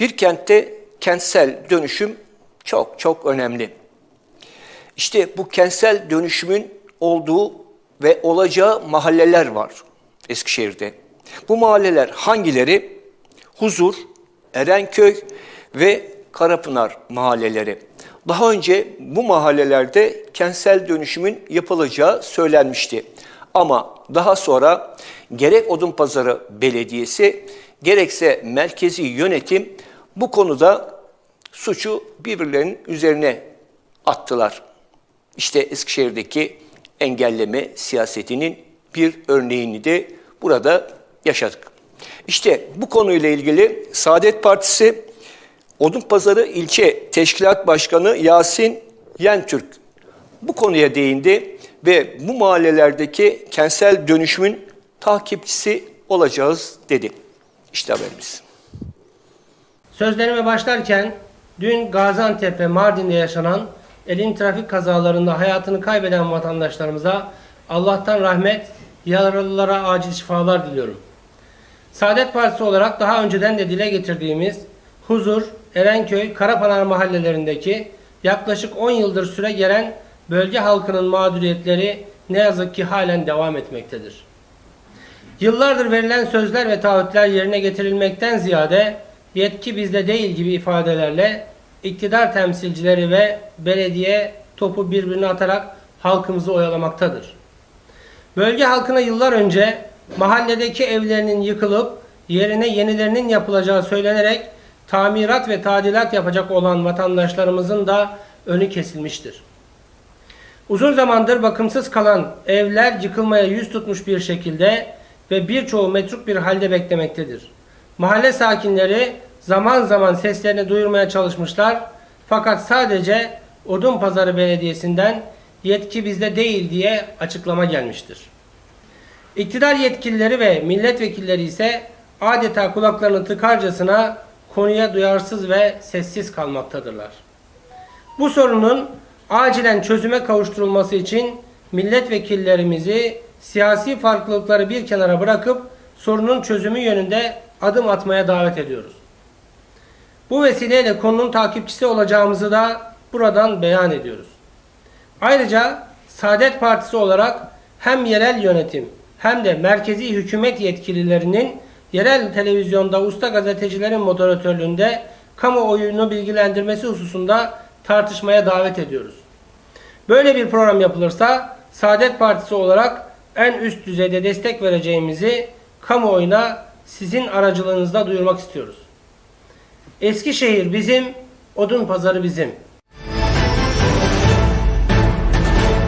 Bir kentte kentsel dönüşüm çok çok önemli. İşte bu kentsel dönüşümün olduğu ve olacağı mahalleler var Eskişehir'de. Bu mahalleler hangileri? Huzur, Erenköy ve Karapınar mahalleleri. Daha önce bu mahallelerde kentsel dönüşümün yapılacağı söylenmişti. Ama daha sonra gerek Odunpazarı Belediyesi gerekse merkezi yönetim bu konuda suçu birbirlerinin üzerine attılar. İşte Eskişehir'deki engelleme siyasetinin bir örneğini de burada yaşadık. İşte bu konuyla ilgili Saadet Partisi Odunpazarı İlçe Teşkilat Başkanı Yasin Yentürk bu konuya değindi ve bu mahallelerdeki kentsel dönüşümün takipçisi olacağız dedi. İşte haberimiz. Sözlerime başlarken dün Gaziantep ve Mardin'de yaşanan elin trafik kazalarında hayatını kaybeden vatandaşlarımıza Allah'tan rahmet, yaralılara acil şifalar diliyorum. Saadet Partisi olarak daha önceden de dile getirdiğimiz Huzur, Erenköy, Karapınar mahallelerindeki yaklaşık 10 yıldır süre gelen bölge halkının mağduriyetleri ne yazık ki halen devam etmektedir. Yıllardır verilen sözler ve taahhütler yerine getirilmekten ziyade yetki bizde değil gibi ifadelerle iktidar temsilcileri ve belediye topu birbirine atarak halkımızı oyalamaktadır. Bölge halkına yıllar önce mahalledeki evlerinin yıkılıp yerine yenilerinin yapılacağı söylenerek tamirat ve tadilat yapacak olan vatandaşlarımızın da önü kesilmiştir. Uzun zamandır bakımsız kalan evler yıkılmaya yüz tutmuş bir şekilde ve birçoğu metruk bir halde beklemektedir. Mahalle sakinleri zaman zaman seslerini duyurmaya çalışmışlar fakat sadece Odunpazarı Belediyesi'nden yetki bizde değil diye açıklama gelmiştir. İktidar yetkilileri ve milletvekilleri ise adeta kulaklarını tıkarcasına konuya duyarsız ve sessiz kalmaktadırlar. Bu sorunun acilen çözüme kavuşturulması için milletvekillerimizi siyasi farklılıkları bir kenara bırakıp sorunun çözümü yönünde adım atmaya davet ediyoruz. Bu vesileyle konunun takipçisi olacağımızı da buradan beyan ediyoruz. Ayrıca Saadet Partisi olarak hem yerel yönetim hem de merkezi hükümet yetkililerinin yerel televizyonda usta gazetecilerin moderatörlüğünde kamuoyunu bilgilendirmesi hususunda tartışmaya davet ediyoruz. Böyle bir program yapılırsa Saadet Partisi olarak en üst düzeyde destek vereceğimizi kamuoyuna sizin aracılığınızda duyurmak istiyoruz. Eskişehir bizim, Odun Pazarı bizim.